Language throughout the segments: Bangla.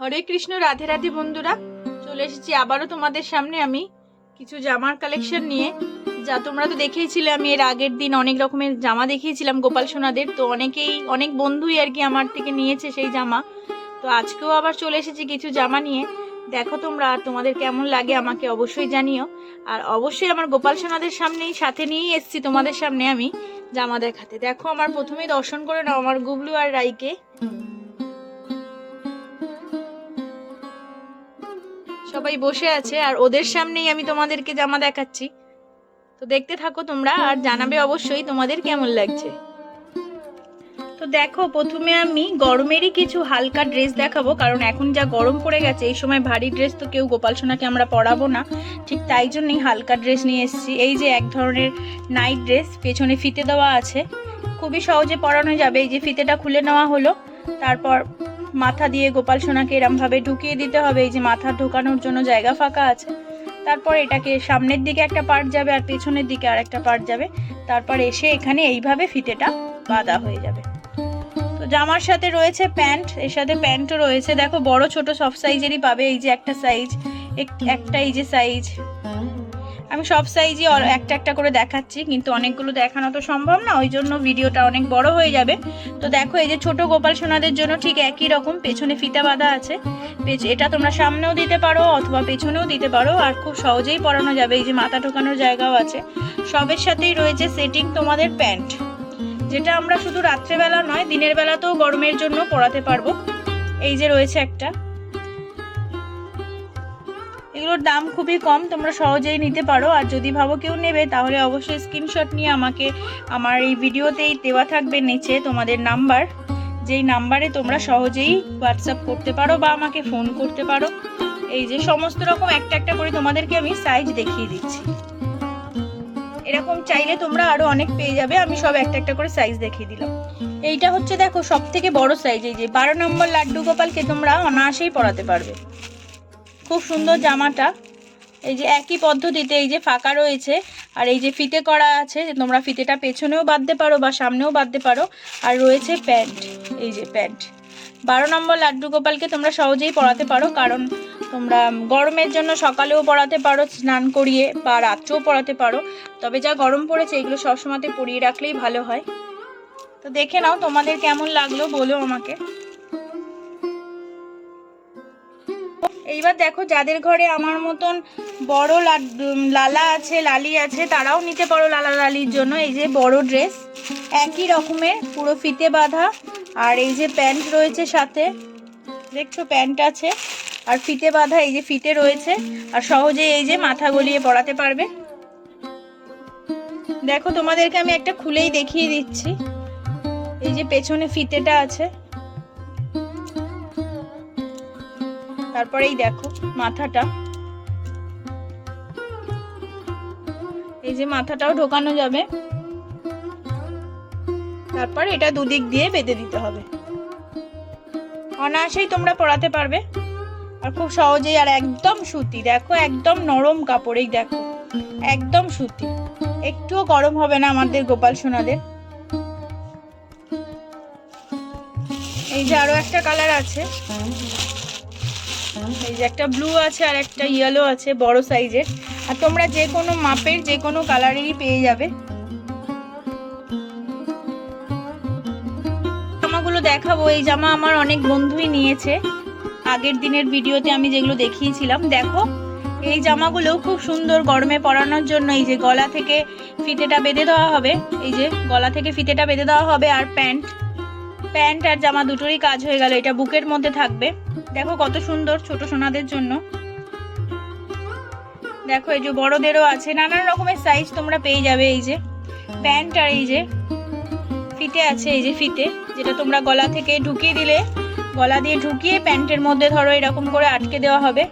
হরে কৃষ্ণ, রাধে রাধে বন্ধুরা। চলে এসেছি আবারও তোমাদের সামনে আমি কিছু জামার কালেকশন নিয়ে। যা তোমরা তো দেখেইছিলে, আমি এর আগের দিন অনেক রকমের জামা দেখিয়েছিলাম গোপাল সোনাদের। তো অনেকেই, অনেক বন্ধুই আর কি আমার থেকে নিয়েছে সেই জামা। তো আজকেও আবার চলে এসেছি কিছু জামা নিয়ে। দেখো তোমরা আর তোমাদের কেমন লাগে আমাকে অবশ্যই জানিও। আর অবশ্যই আমার গোপাল সোনাদের সামনেই, সাথে নিয়েই এসেছি তোমাদের সামনে আমি জামা দেখাতে। দেখো আমার প্রথমেই দর্শন করে নাও আমার গুবলু আর রাইকে। সবাই বসে আছে আর ওদের সামনেই আমি তোমাদেরকে জামা দেখাচ্ছি। তো দেখতে থাকো তোমরা আর জানাবে অবশ্যই তোমাদের কেমন লাগছে। তো দেখো, প্রথমে আমি গরমেরই কিছু হালকা ড্রেস দেখাবো, কারণ এখন যা গরম পড়ে গেছে, এই সময় ভারী ড্রেস তো কেউ গোপাল সোনাকে আমরা পরাবো না। ঠিক তাই জন্যই হালকা ড্রেস নিয়ে এসেছি। এই যে এক ধরনের নাইট ড্রেস পেছনে ফিতে দেওয়া আছে। খুবই সহজে পরানো যাবে। এই যে ফিতেটা খুলে নেওয়া হলো, তারপর মাথা দিয়ে গোপাল সোনাকে এরমভাবে ঢুকিয়ে দিতে হবে, এই যে মাথা ঢোকানোর জন্য জায়গা ফাঁকা আছে। তারপর এটাকে সামনের দিকে একটা পার্ট যাবে আর পেছনের দিকে আর একটা পার্ট যাবে। তারপর এসে এখানে এইভাবে ফিতেটা বাঁধা হয়ে যাবে। তো জামার সাথে রয়েছে প্যান্ট, এর সাথে প্যান্টও রয়েছে। দেখো, বড়, ছোট সব সাইজেরই পাবে। এই যে একটা সাইজ একটা এই যে সাইজ আমি সব সাইজই একটা একটা করে দেখাচ্ছি, কিন্তু অনেকগুলো দেখানো তো সম্ভব না, ওই জন্য ভিডিওটা অনেক বড় হয়ে যাবে। তো দেখো, এই যে ছোট গোপাল সোনাদের জন্য ঠিক একই রকম, পেছনে ফিতা বাঁধা আছে। এটা তোমরা সামনেও দিতে পারো অথবা পেছনেও দিতে পারো, আর খুব সহজেই পরানো যাবে। এই যে মাথা ঢোকানোর জায়গাও আছে। সবের সাথেই রয়েছে সেটিং তোমাদের প্যান্ট, যেটা আমরা শুধু রাত্রেবেলা নয়, দিনের বেলাতেও গরমের জন্য পরাতে পারব। এই যে রয়েছে একটা। এগুলোর দাম খুবই কম, তোমরা সহজেই নিতে পারো। আর যদি ভাবো কেউ নেবে, তাহলে অবশ্যই স্ক্রিনশট নিয়ে আমাকে, আমার এই ভিডিওতেই দেওয়া থাকবে নিচে তোমাদের নাম্বার। যেই নাম্বারে তোমরা সহজেই হোয়াটসঅ্যাপ করতে পারো বা আমাকে ফোন করতে পারো। এই যে সমস্ত রকম একটা একটা করে তোমাদেরকে আমি সাইজ দেখিয়ে দিচ্ছি। এরকম চাইলে তোমরা আরও অনেক পেয়ে যাবে, আমি সব একটা একটা করে সাইজ দেখিয়ে দিলাম। এইটা হচ্ছে দেখো সব থেকে বড় সাইজ এই যে বারো নম্বর লাড্ডু গোপালকে তোমরা অনায়াসেই পড়াতে পারবে। খুব সুন্দর জামাটা। এই যে একই পদ্ধতিতে এই যে ফাঁকা রয়েছে, আর এই যে ফিতে করা আছে তোমরা ফিতেটা পেছনেও বাঁধতে পারো বা সামনেও বাঁধতে পারো। আর রয়েছে প্যান্ট, এই যে প্যান্ট। বারো নম্বর লাড্ডু গোপালকে তোমরা সহজেই পরাতে পারো, কারণ তোমরা গরমের জন্য সকালেও পরাতে পারো, স্নান করিয়ে বা রাত্রেও পরাতে পারো। তবে যা গরম পড়েছে, এগুলো সবসময়তে পরিয়ে রাখলেই ভালো হয়। তো দেখে নাও তোমাদের কেমন লাগল, বলো আমাকে। এইবার দেখো যাদের ঘরে আমার মতন বড় লালা আছে, লালি আছে, তারাও নিতে পারো লালা লালির জন্য। এই যে বড় ড্রেস একই রকমের, পুরো ফিতে বাঁধা। আর এই যে প্যান্ট রয়েছে সাথে, দেখছ প্যান্ট আছে। আর ফিতে বাঁধা এই যে ফিতে রয়েছে। আর সহজে এই যে মাথা গলিয়ে পরাতে পারবে। দেখো তোমাদেরকে আমি একটা খুলেই দেখিয়ে দিচ্ছি। এই যে পেছনে ফিতেটা আছে। তারপরেই দেখো মাথাটা। এই যে মাথাটাও ঢোকানো যাবে। তারপর এটা দুদিক দিয়ে বেঁধে দিতে হবে। অনায়াসেই তোমরা পরাতে পারবে। আর খুব সহজেই আর একদম সুতি। দেখো, একদম নরম কাপড় এই দেখো। একদম সুতি। একটুও গরম হবে না আমাদের গোপাল সোনাদের। এই যে আরও একটা কালার আছে। এই যে একটা ব্লু আছে আর একটা ইয়েলো আছে, বড় সাইজের আর তোমরা যে কোনো মাপের, যে কোনো কালারেরই পেয়ে যাবে। জামাগুলো দেখাবো। এই জামা আমার অনেক বন্ধুই নিয়েছে। আগের দিনের ভিডিওতে আমি যেগুলো দেখিয়েছিলাম, দেখো। এই জামাগুলোও খুব সুন্দর গরমে পরানোর জন্য, এই যে গলা থেকে ফিতেটা বেঁধে দেওয়া হবে। এই যে গলা থেকে ফিতেটা বেঁধে দেওয়া হবে আর প্যান্ট। প্যান্ট আর জামা দুটোরই কাজ হয়ে গেল। এটা বুকের মধ্যে থাকবে। দেখো কত সুন্দর ছোট সোনাদের জন্য। দেখো, এই যে বড়দেরও আছে, নানান রকমের সাইজ তোমরা পেয়ে যাবে, এই যে প্যান্ট আর এই যে ফিতে আছে, এই যে ফিতে, যেটা তোমরা গলা থেকে ঢুকিয়ে দিলে, গলা দিয়ে ঢুকিয়ে প্যান্টের মধ্যে ধরো, এরকম করে আটকে দেওয়া হবে,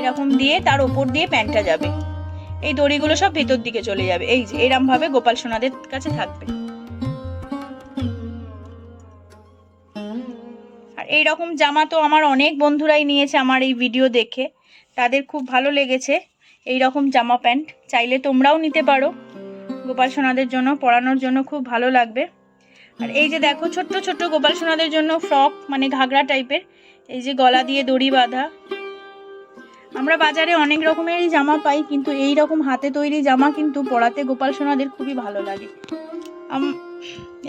এরকম দিয়ে তার ওপর দিয়ে প্যান্টটা যাবে। এই দড়িগুলো সব ভেতর দিকে চলে যাবে, এই যে এরম ভাবে গোপাল সোনাদের কাছে থাকবে। এই রকম জামা তো আমার অনেক বন্ধুরাই নিয়েছে আমার এই ভিডিও দেখে। তাদের খুব ভালো লেগেছে এই রকম জামা প্যান্ট। চাইলে তোমরাও নিতে পারো। গোপাল সোনাদের জন্য, পরানোর জন্য খুব ভালো লাগবে। আর এই যে দেখো, ছোট্ট ছোট্ট গোপাল সোনাদের জন্য ফ্রক মানে ঘাগরা টাইপের। এই যে গলা দিয়ে দড়ি বাঁধা। আমরা বাজারে অনেক রকমেরই জামা পাই, কিন্তু এই রকম হাতে তৈরি জামা কিন্তু পরাতে গোপাল সোনাদের খুবই ভালো লাগে।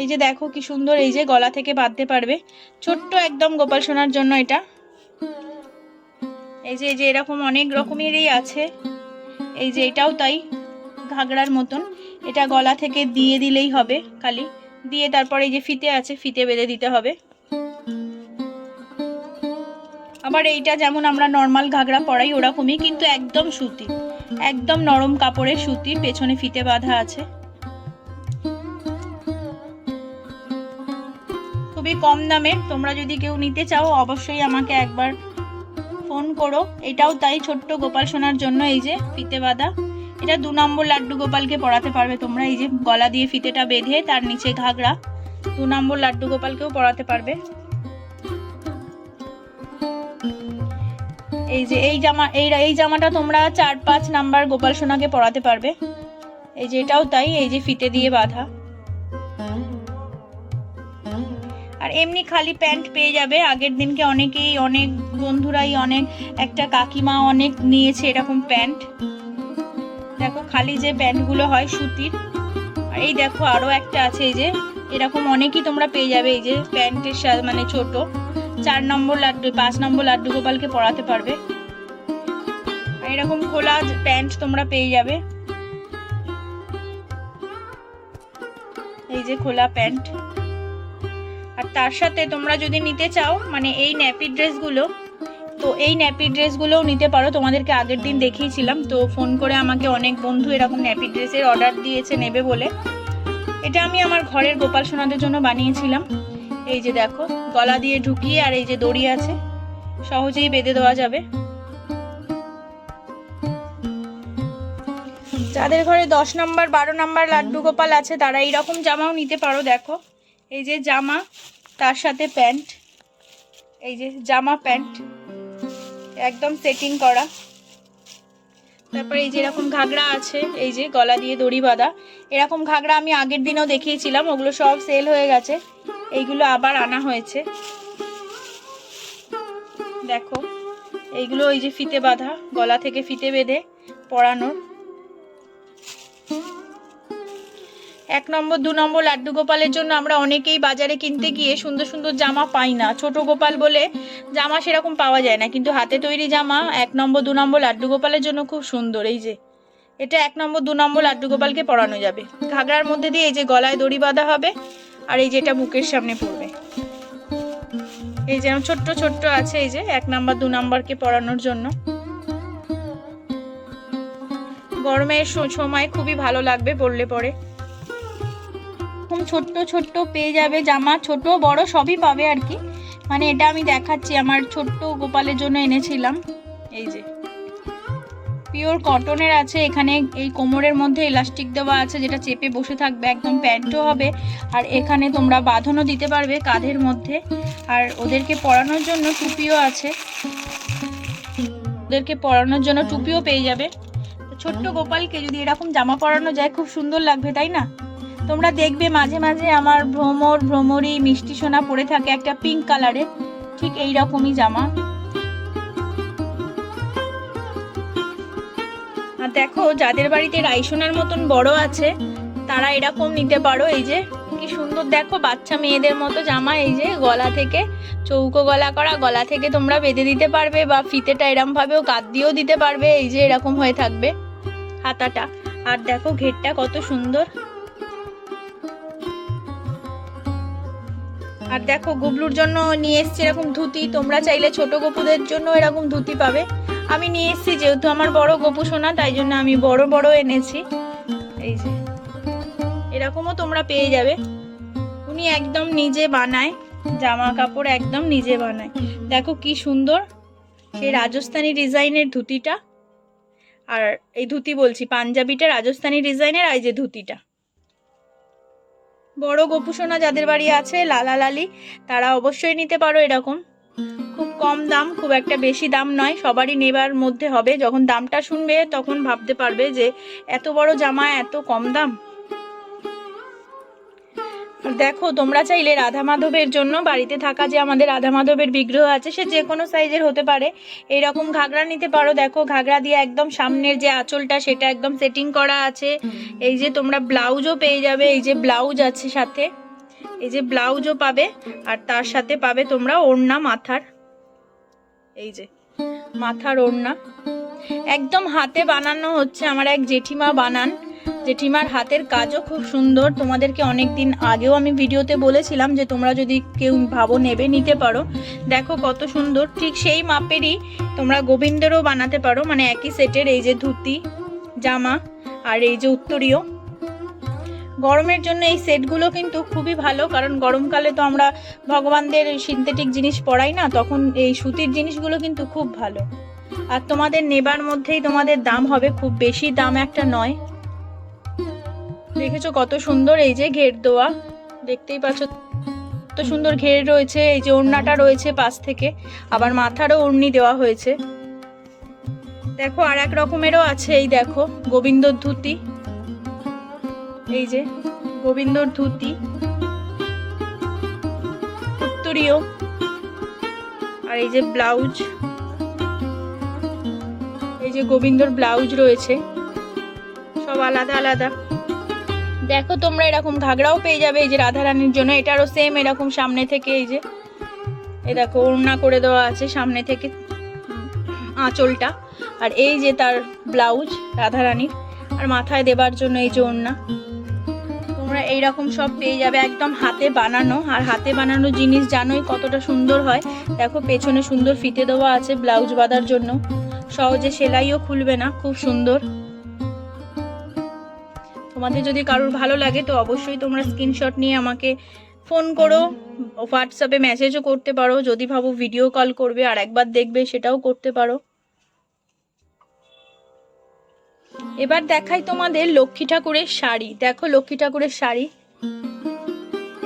এই যে দেখো কি সুন্দর, এই যে গলা থেকে বাঁধতে পারবে। ছোট্ট একদম গোপাল সোনার জন্য এটা। এই যে এই যে এরকম অনেক রকমেরই আছে। এই যে এটাও তাই, ঘাগড়ার মতন। এটা গলা থেকে দিয়ে দিলেই হবে খালি। দিয়ে তারপর এই যে ফিতে আছে, ফিতে বেঁধে দিতে হবে। আবার এইটা যেমন আমরা নর্মাল ঘাগড়া পরাই ওরকমই, কিন্তু একদম সুতি। একদম নরম কাপড়ের সুতির পেছনে ফিতে বাঁধা আছে। খুবই কম দামে। তোমরা যদি কেউ নিতে চাও, অবশ্যই আমাকে একবার ফোন করো। এটাও তাই ছোট্ট গোপাল সোনার জন্য, এই যে ফিতে বাঁধা। এটা দু নম্বর লাড্ডু গোপালকে পড়াতে পারবে। তোমরা এই যে গলা দিয়ে ফিতেটা বেঁধে তার নিচে ঘাগড়া দু নম্বর লাড্ডু গোপালকেও পরাতে পারবে। এই যে এই জামা, এই এই জামাটা তোমরা চার পাঁচ নাম্বার গোপাল সোনাকে পরাতে পারবে। এই যে এটাও তাই, এই যে ফিতে দিয়ে বাঁধা। আর এমনি খালি প্যান্ট পেয়ে যাবে। আগের দিনকে অনেকেই, অনেক বন্ধুরাই, অনেক একটা কাকিমা অনেক নিয়েছে এরকম প্যান্ট। দেখো খালি যে প্যান্টগুলো হয় সুতির। আর এই দেখো আরও একটা আছে এই যে, এরকম অনেকই তোমরা পেয়ে যাবে এই যে প্যান্টের সাথে মানে ছোট। চার নম্বর লাড্ডু, পাঁচ নম্বর লাড্ডু গোপালকে পরাতে পারবে। এরকম খোলা প্যান্ট তোমরা পেয়ে যাবে। এই যে খোলা প্যান্ট। আর তার সাথে তোমরা যদি নিতে চাও মানে এই ন্যাপি ড্রেসগুলো, তো এই ন্যাপি ড্রেসগুলোও নিতে পারো। তোমাদেরকে আগের দিন দেখিয়েছিলাম, তো ফোন করে আমাকে অনেক বন্ধু এরকম ন্যাপি ড্রেসের অর্ডার দিয়েছে, নেবে বলে। এটা আমি আমার ঘরের গোপাল সোনাদের জন্য বানিয়েছিলাম। এই যে দেখো, গলা দিয়ে ঢুকিয়ে আর এই যে দড়ি আছে, সহজেই বেঁধে দেওয়া যাবে। যাদের ঘরে দশ নম্বর, বারো নাম্বার লাড্ডু গোপাল আছে, তারা এইরকম জামাও নিতে পারো, দেখো। এই যে জামা তার সাথে প্যান্ট, এই যে জামা প্যান্ট, একদম সেটিং করা। তারপরে এই যে এরকম ঘাগড়া আছে, এই যে গলা দিয়ে দড়ি বাঁধা। এরকম ঘাগড়া আমি আগের দিনও দেখিয়েছিলাম, ওগুলো সব সেল হয়ে গেছে। এইগুলো আবার আনা হয়েছে। দেখো, এইগুলো ওই যে ফিতে বাঁধা, গলা থেকে ফিতে বেঁধে পরানোর। এক নম্বর, দু নম্বর লাড্ডু গোপালের জন্য আমরা অনেকেই বাজারে কিনতে গিয়ে সুন্দর সুন্দর জামা পাই না। ছোট গোপাল বলে জামা সেরকম পাওয়া যায় না, কিন্তু হাতে তৈরি জামা, এক নম্বর, দু নম্বর লাড্ডু গোপালের জন্য খুব সুন্দর। এই যে, এটা এক নম্বর, দু নম্বর লাড্ডু গোপালকে পরানো যাবে। ঘাগড়ার মধ্যে দিয়ে এই যে গলায় দড়ি বাঁধা হবে, আর এই যে এটা বুকের সামনে পড়বে। এই যে, ছোট্ট ছোট্ট আছে এই যে, এক নাম্বার, দু নাম্বারকে পরানোর জন্য। গরমের সময় খুবই ভালো লাগবে পরলে পরে। এরকম ছোট্ট ছোট্ট পেয়ে যাবে জামা, ছোট, বড়, সবই পাবে আর কি। মানে এটা আমি দেখাচ্ছি, আমার ছোট্ট গোপালের জন্য এনেছিলাম। এই যে। পিওর কটনের আছে, এখানে এই কোমরের মধ্যে এলাস্টিক দেওয়া আছে, যেটা চেপে বসে থাকবে, একদম প্যান্টও হবে। আর এখানে তোমরা বাঁধনও দিতে পারবে কাঁধের মধ্যে। আর ওদেরকে পরানোর জন্য টুপিও আছে। ওদেরকে পরানোর জন্য টুপিও পেয়ে যাবে। ছোট্ট গোপালকে যদি এরকম জামা পরানো যায়, খুব সুন্দর লাগবে, তাই না? তোমরা দেখবে মাঝে মাঝে আমার ভ্রমর, ভ্রমরি মিষ্টি সোনা পরে থাকে একটা পিঙ্ক কালারের ঠিক এই রকমই জামা। আর দেখো, যাদের বাড়িতে রাইসোনার মতন বড় আছে, তারা এরকম নিতে পারো, এই যে, কি সুন্দর। দেখো, বাচ্চা মেয়েদের মতো জামা, এই যে, গলা থেকে চৌকো গলা করা, গলা থেকে তোমরা বেঁধে দিতে পারবে বা ফিতেটা এরম ভাবেও কাত দিয়েও দিতে পারবে, এই যে, এরকম হয়ে থাকবে হাতাটা। আর দেখো, ঘেরটা কত সুন্দর। আর দেখো, গুবলুর জন্য নিয়ে এসছি এরকম ধুতি। তোমরা চাইলে ছোট গপুদের জন্য এরকম ধুতি পাবে। আমি নিয়ে এসেছি, যেহেতু আমার বড় গপু সোনা, তাই জন্য আমি বড় বড় এনেছি। এই যে, এরকমও তোমরা পেয়ে যাবে। উনি একদম নিজে বানায় জামা কাপড় একদম নিজে বানায়। দেখো কি সুন্দর, সেই রাজস্থানি ডিজাইনের ধুতিটা। আর এই ধুতি বলছি, পাঞ্জাবিটা রাজস্থানি ডিজাইনের, আর যে ধুতিটা। বড় গোপুসোনা যাদের বাড়ি আছে, লালা লালি, তারা অবশ্যই নিতে পারো এরকম। খুব কম দাম, খুব একটা বেশি দাম নয়, সবারই নেবার মধ্যে হবে। যখন দামটা শুনবে, তখন ভাবতে পারবে যে এত বড় জামা, এত কম দাম। দেখো, তোমরা চাইলে রাধা মাধবের জন্য বাড়িতে থাকা যে আমাদের রাধা মাধবের বিগ্রহ আছে, সে যে কোনো সাইজের হতে পারে। এইরকম ঘাগরা নিতে পারো। দেখো, ঘাগরা দিয়ে একদম সামনের যে আঁচলটা, সেটা একদম সেটিং করা আছে। এই যে তোমরা ব্লাউজও পেয়ে যাবে। এই যে ব্লাউজ আছে সাথে। এই যে ব্লাউজও পাবে আর তার সাথে পাবে তোমরা ওড়না মাথার। এই যে মাথার ওড়না। একদম হাতে বানানো হচ্ছে আমার এক জেঠিমা বানান। জেঠিমার হাতের কাজও খুব সুন্দর। তোমাদেরকে অনেক দিন আগেও আমি ভিডিওতে বলেছিলাম যে তোমরা যদি কেউ ভাবো নেবে, নিতে পারো। দেখো কত সুন্দর। ঠিক সেই মাপেরই তোমরা গোবিন্দেরও বানাতে পারো। মানে একই সেটের এই যে ধুতি, জামা আর এই যে উত্তরীয়। গরমের জন্য এই সেটগুলো কিন্তু খুবই ভালো, কারণ গরমকালে তো আমরা ভগবানদের সিনথেটিক জিনিস পরাই না, তখন এই সুতির জিনিসগুলো কিন্তু খুব ভালো। আর তোমাদের নেবার মধ্যেই তোমাদের দাম হবে, খুব বেশি দাম একটা নয়। দেখেছ কত সুন্দর এই যে ঘের দেওয়া দেখতেই পাচ্ছ কত সুন্দর ঘের রয়েছে, এই যে ওড়নাটা রয়েছে পাশ থেকে, আবার মাথারও ওড়নি দেওয়া হয়েছে। দেখো আর এক রকমেরও আছে, এই দেখো, গোবিন্দর ধুতি। এই যে গোবিন্দর ধুতি, উত্তরীয়, আর এই যে ব্লাউজ। এই যে গোবিন্দর ব্লাউজ রয়েছে, সব আলাদা আলাদা। দেখো তোমরা এরকম ঘাগড়াও পেয়ে যাবে, এই যে রাধা রাধারানীর জন্য। এটারও সেম এরকম সামনে থেকে, এই যে। এ দেখো, ওড়না করে দেওয়া আছে সামনে থেকে আঁচলটা। আর এই যে তার ব্লাউজ রাধা রাধারানীর। আর মাথায় দেবার জন্য এই যে ওড়না। তোমরা এইরকম সব পেয়ে যাবে, একদম হাতে বানানো। আর হাতে বানানো জিনিস জানোই কতটা সুন্দর হয়। দেখো, পেছনে সুন্দর ফিতে দেওয়া আছে ব্লাউজ বাঁধার জন্য। সহজে সেলাইও খুলবে না, খুব সুন্দর। তোমাদের যদি কারোর ভালো লাগে, তো অবশ্যই তোমরা স্ক্রিনশট নিয়ে আমাকে ফোন করো হোয়াটসঅ্যাপে মেসেজও করতে পারো। যদি ভাবো ভিডিও কল করবে আর একবার দেখবে, সেটাও করতে পারো। এবার দেখাই তোমাদের লক্ষ্মী ঠাকুরের শাড়ি। দেখো লক্ষ্মী ঠাকুরের শাড়ি।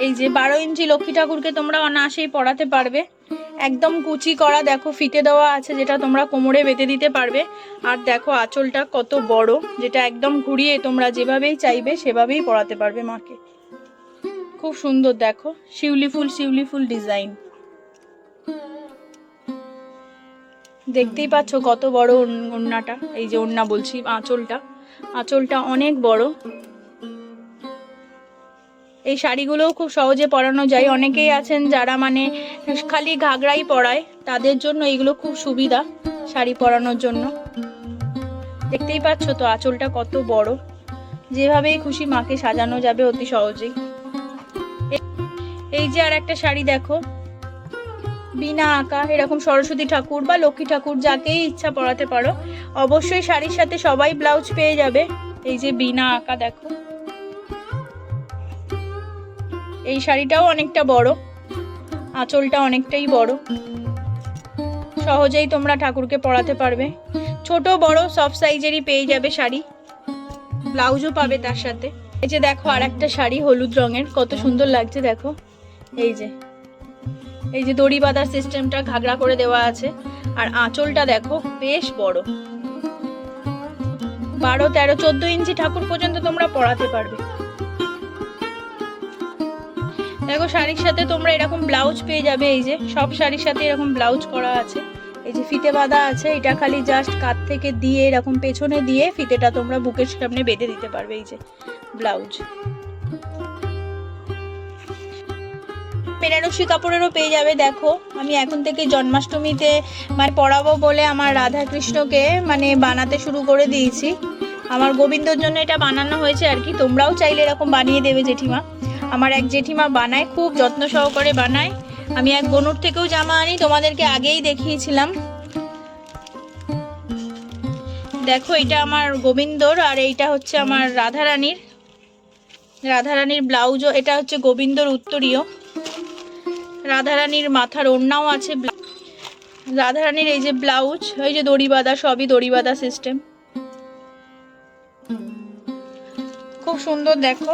এই যে বারো ইঞ্চি লক্ষ্মী ঠাকুরকে তোমরা অনায়াসেই পড়াতে পারবে। একদম কুচি করা দেখো ফিতে দেওয়া আছে যেটা তোমরা কোমরে বেঁধে দিতে পারবে। আর দেখো আঁচলটা কত বড়, যেটা একদম ঘুরিয়ে তোমরা যেভাবেই চাইবে সেভাবেই পরাতে পারবে মাকে। খুব সুন্দর দেখো, শিউলি ফুল শিউলি ফুল ডিজাইন। দেখতেই পাচ্ছ কত বড় ওড়ন- ওড়নাটা, এই যে ওড়না বলছি, আঁচলটা। আঁচলটা অনেক বড়। এই শাড়িগুলোও খুব সহজে পরানো যায়। অনেকেই আছেন যারা মানে খালি ঘাগরাই পরায়, তাদের জন্য এগুলো খুব সুবিধা শাড়ি পরানোর জন্য। দেখতেই পাচ্ছ তো আঁচলটা কত বড়। যেভাবেই খুশি মাকে সাজানো যাবে অতি সহজেই। এই যে আর একটা শাড়ি দেখো। বিনা আঁকা এরকম সরস্বতী ঠাকুর বা লক্ষ্মী ঠাকুর যাকেই ইচ্ছা পরাতে পারো। অবশ্যই শাড়ির সাথে সবাই ব্লাউজ পেয়ে যাবে। এই যে বিনা আঁকা দেখো। এই শাড়িটাও অনেকটা বড়, আঁচলটা অনেকটাই বড়। সহজেই তোমরা ঠাকুরকে পরাতে পারবে। ছোট, বড়, সব সাইজেরই পেয়ে যাবে শাড়ি। ব্লাউজও পাবে তার সাথে। এই যে দেখো আর একটা শাড়ি হলুদ রঙের, কত সুন্দর লাগছে দেখো। এই যে এই যে দড়ি বাঁধার সিস্টেমটা ঘাগরা করে দেওয়া আছে। আর আঁচলটা দেখো, বেশ বড়। বারো, তেরো, চোদ্দ ইঞ্চি ঠাকুর পর্যন্ত তোমরা পড়াতে পারবে। দেখো শাড়ির সাথে তোমরা এরকম ব্লাউজ পেয়ে যাবে, এই যে সব শাড়ির সাথে এরকম ব্লাউজ করা আছে। এই যে ফিতে বাঁধা আছে, এটা খালি জাস্ট কাত থেকে দিয়ে, এরকম পেছনে দিয়ে ফিতেটা তোমরা বুকের সামনে বেঁধে দিতে পারবে, এই যে ব্লাউজ বেনারসি কাপড়েরও পেয়ে যাবে, দেখো। আমি এখন থেকে জন্মাষ্টমীতে মানে পড়াবো বলে আমার রাধা কৃষ্ণকে মানে বানাতে শুরু করে দিয়েছি। আমার গোবিন্দর জন্য এটা বানানো হয়েছে আর কি। তোমরাও চাইলে এরকম বানিয়ে দেবে জেঠিমা। আমার এক জেঠিমা বানায়, খুব যত্ন সহকারে বানায়। আমি এক গনুর থেকেও জামা আনি, তোমাদেরকে আগেই দেখিয়েছিলাম। দেখো, এটা আমার গোবিন্দর আর এইটা হচ্ছে আমার রাধারানীর। রাধারানীর ব্লাউজও, এটা হচ্ছে গোবিন্দর উত্তরীয়। রাধারানীর মাথার ওড়নাও আছে রাধারানীর এই যে ব্লাউজ ওই যে দড়ি বাঁধা সবই দড়ি বাঁধা সিস্টেম খুব সুন্দর, দেখো।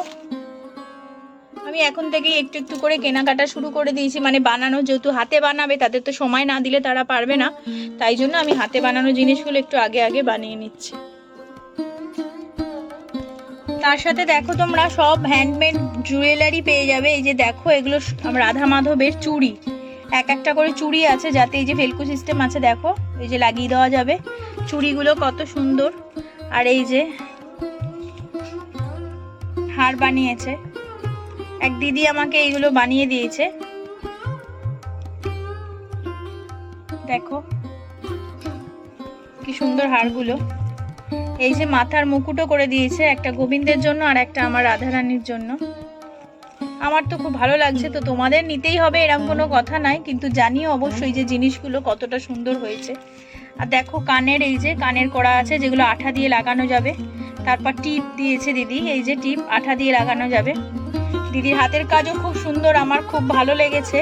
আমি এখন থেকেই একটু একটু করে কেনাকাটা শুরু করে দিয়েছি। মানে বানানো যেহেতু হাতে বানাবে, তাদের তো সময় না দিলে তারা পারবে না। তাই জন্য আমি হাতে বানানো জিনিসগুলো একটু আগে আগে বানিয়ে নিচ্ছি। তার সাথে দেখো তোমরা সব হ্যান্ডমেড জুয়েলারি পেয়ে যাবে। এই যে দেখো, এগুলো রাধা মাধবের চুড়ি। এক একটা করে চুড়ি আছে, যাতে এই যে ভেলকু সিস্টেম আছে, দেখো, এই যে লাগিয়ে দেওয়া যাবে। চুড়িগুলো কত সুন্দর। আর এই যে হার বানিয়েছে। এক দিদি আমাকে এইগুলো বানিয়ে দিয়েছে। দেখো, কি সুন্দর হারগুলো এই যে মাথার মুকুটও করে দিয়েছে একটা গোবিন্দের জন্য আর একটা আমার রাধারানীর জন্য। আমার তো খুব ভালো লাগছে, তো তোমাদের নিতেই হবে এরকম কোনো কথা নাই, কিন্তু জানিও অবশ্যই যে জিনিসগুলো কতটা সুন্দর হয়েছে। আর দেখো কানের, এই যে কানের করা আছে যেগুলো আঠা দিয়ে লাগানো যাবে। তারপর টিপ দিয়েছে দিদি, এই যে টিপ আঠা দিয়ে লাগানো যাবে। দিদির হাতের কাজও খুব সুন্দর, আমার খুব ভালো লেগেছে।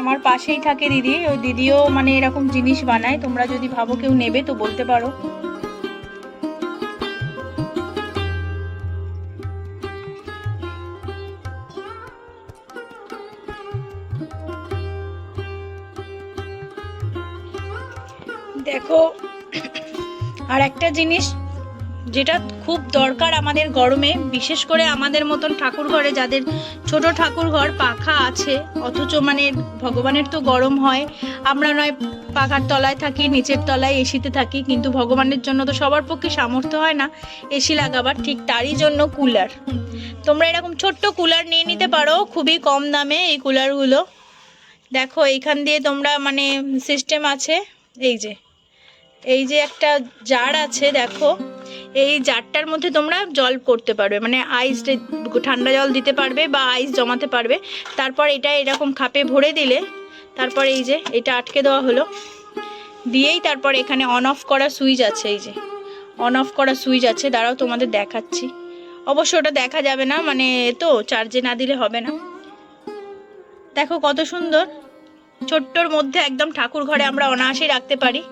আমার পাশেই থাকে দিদি, ওই দিদিও মানে এরকম জিনিস বানায়, তোমরা যদি ভাবো কেউ নেবে তো বলতে পারো। দেখো, আর একটা জিনিস যেটা খুব দরকার আমাদের গরমে, বিশেষ করে আমাদের মতন ঠাকুর ঘরে যাদের ছোট ঠাকুর ঘর পাখা আছে, অথচ মানে ভগবানের তো গরম হয়। আমরা নয় পাখার তলায় থাকি, নিচের তলায় এসিতে থাকি, কিন্তু ভগবানের জন্য তো সবার পক্ষে সামর্থ্য হয় না এসি লাগাবার, ঠিক তারই জন্য কুলার। তোমরা এরকম ছোট্ট কুলার নিয়ে নিতে পারো, খুবই কম দামে এই কুলারগুলো। দেখো, এইখান দিয়ে তোমরা মানে সিস্টেম আছে, এই যে এই যে একটা জার আছে, দেখো। এই জারটার মধ্যে তোমরা জল করতে পারবে মানে আইস ঠান্ডা জল দিতে পারবে বা আইস জমাতে পারবে, তারপর এটা এরকম খাপে ভরে দিলে, তারপর এই যে এটা আটকে দেওয়া হলো। দিয়েই তারপর এখানে অন অফ করা সুইচ আছে, এই যে অন অফ করা সুইচ আছে, দাঁড়াও তোমাদের দেখাচ্ছি। অবশ্য ওটা দেখা যাবে না মানে তো চার্জে না দিলে হবে না। দেখো কত সুন্দর, ছোট্টর মধ্যে একদম ঠাকুর ঘরে আমরা অনায়াসেই রাখতে পারি।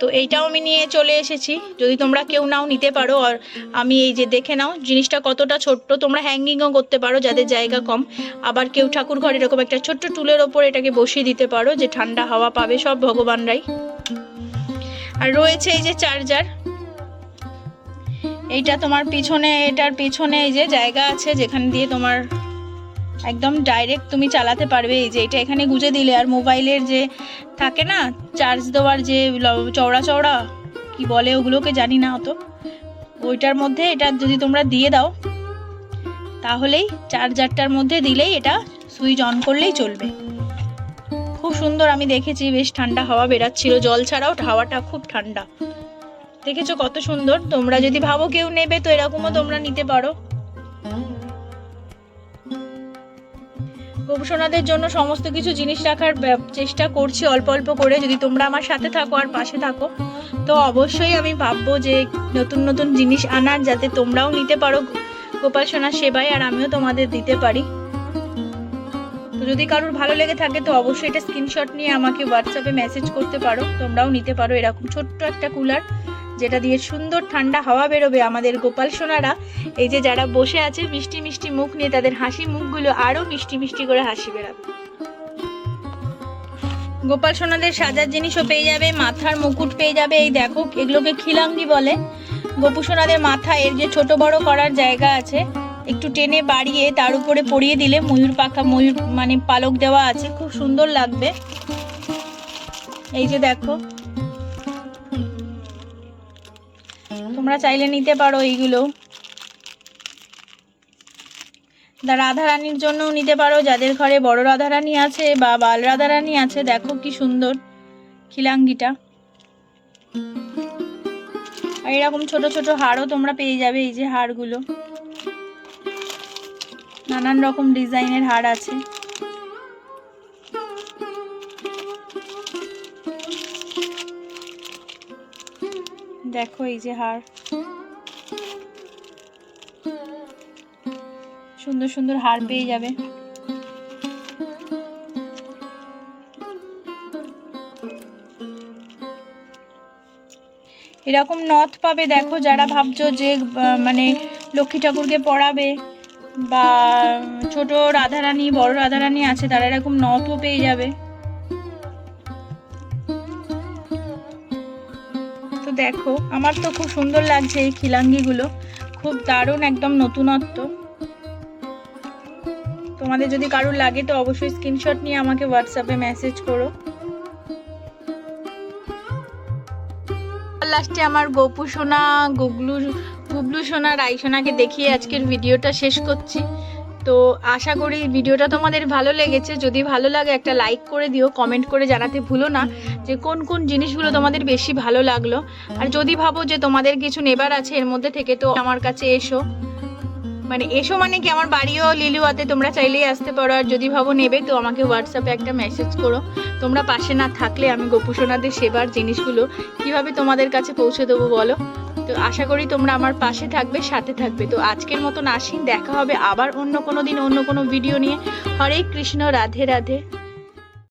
তো এইটাও আমি নিয়ে চলে এসেছি। যদি তোমরা কেউ নাও নিতে পারো, আর আমি এই যে দেখে নাও, জিনিসটা কতটা ছোট্ট, তোমরা হ্যাঙ্গিংও করতে পারো যাদের জায়গা কম। আবার কেউ ঠাকুর ঘরে এরকম একটা ছোট্ট টুলের ওপর এটাকে বসিয়ে দিতে পারো, যে ঠান্ডা হাওয়া পাবে সব ভগবানরাই। আর রয়েছে এই যে চার্জার এইটা তোমার পিছনে, এটার পিছনে এই যে জায়গা আছে, যেখান দিয়ে তোমার একদম ডাইরেক্ট তুমি চালাতে পারবে। এই যে এটা এখানে গুজে দিলে, আর মোবাইলের যে থাকে না চার্জ দেওয়ার যে চওড়া চওড়া, কি বলে ওগুলোকে জানি না অত। ওইটার মধ্যে এটা যদি তোমরা দিয়ে দাও, তাহলেই চার্জারটার মধ্যে দিলেই এটা সুইচ অন করলেই চলবে। খুব সুন্দর, আমি দেখেছি, বেশ ঠান্ডা হাওয়া বেরাচ্ছিল জল ছাড়াও হাওয়াটা খুব ঠান্ডা। দেখেছ কত সুন্দর? তোমরা যদি ভাবো কেউ নেবে, তো এরকমও তোমরা নিতে পারো। গবেষণাদের জন্য সমস্ত কিছু জিনিস রাখার চেষ্টা করছি, অল্প অল্প করে। যদি তোমরা আমার সাথে থাকো আর পাশে থাকো, তো অবশ্যই আমি ভাববো যে নতুন নতুন জিনিস আনার যাতে তোমরাও নিতে পারো গোপাল সোনার সেবায়, আর আমিও তোমাদের দিতে পারি। তো যদি কারোর ভালো লেগে থাকে, তো অবশ্যই এটা স্ক্রিনশট নিয়ে আমাকে হোয়াটসঅ্যাপে মেসেজ করতে পারো। তোমরাও নিতে পারো এরকম ছোট্ট একটা কুলার যেটা দিয়ে সুন্দর ঠান্ডা হাওয়া বেরোবে আমাদের গোপাল সোনারা। এই যে যারা বসে আছে, মিষ্টি মিষ্টি মুখ নিয়ে তাদের হাসি মুখগুলো আরও মিষ্টি মিষ্টি করে হাসি বেরাবে। গোপাল সোনাদের সাজার জিনিসও পেয়ে যাবে, মাথার মুকুট পেয়ে যাবে। এই দেখো, এগুলোকে খিলাঙ্গি বলে। গোপু সোনাদের মাথা, এর যে ছোট বড় করার জায়গা আছে, একটু টেনে বাড়িয়ে তার উপরে পরিয়ে দিলে ময়ূর পাখা, ময়ূর মানে পালক দেওয়া আছে। খুব সুন্দর লাগবে। এই যে দেখো তোমরা চাইলে নিতে পারো এইগুলো। দা রাধারানীর জন্যও নিতে পারো, যাদের ঘরে বড় রাধারানী আছে বা বাল রাধারানী আছে, দেখো কি সুন্দর খিলাঙ্গিটা। আর এরকম ছোট ছোট হারও তোমরা পেয়ে যাবে এই যে হারগুলো। নানান রকম ডিজাইনের হার আছে। দেখো এই যে হার। সুন্দর সুন্দর হার পেয়ে যাবে। এরকম নথ পাবে, দেখো, যারা ভাবছ যে মানে লক্ষ্মী ঠাকুরকে পড়াবে বা ছোট রাধারানী, বড় রাধারানী আছে, তারা এরকম নথও পেয়ে যাবে। দেখো, আমার তো খুব সুন্দর লাগছে এই খিলাঙ্গিগুলো। খুব দারুণ একদম নতুনত্ব। তোমাদের যদি কারোর লাগে তো অবশ্যই স্ক্রিনশট নিয়ে আমাকে হোয়াটসঅ্যাপে মেসেজ করো। লাস্টে আমার গোপু সোনা, গুগলু গুবলু সোনা রাই সোনাকে দেখিয়ে আজকের ভিডিওটা শেষ করছি। তো আশা করি ভিডিওটা তোমাদের ভালো লেগেছে। যদি ভালো লাগে একটা লাইক করে দিও কমেন্ট করে জানাতে ভুলো না যে কোন কোন জিনিসগুলো তোমাদের বেশি ভালো লাগল। আর যদি ভাবো যে তোমাদের কিছু নেবার আছে এর মধ্যে থেকে, তো আমার কাছে এসো। মানে এসো মানে কি, আমার বাড়িও লিলুয়াতে তোমরা চাইলেই আসতে পারো। আর যদি ভাবো নেবে, তো আমাকে হোয়াটসঅ্যাপে একটা মেসেজ করো। তোমরা পাশে না থাকলে আমি গোপুসোনাদের সেবার জিনিসগুলো কীভাবে তোমাদের কাছে পৌঁছে দেবো বলো? তো আশা করি তোমরা আমার পাশে থাকবে, সাথে থাকবে। তো আজকের মতন আসি, দেখা হবে আবার অন্য কোনো দিন, অন্য কোনো ভিডিও নিয়ে। হরে কৃষ্ণ, রাধে রাধে।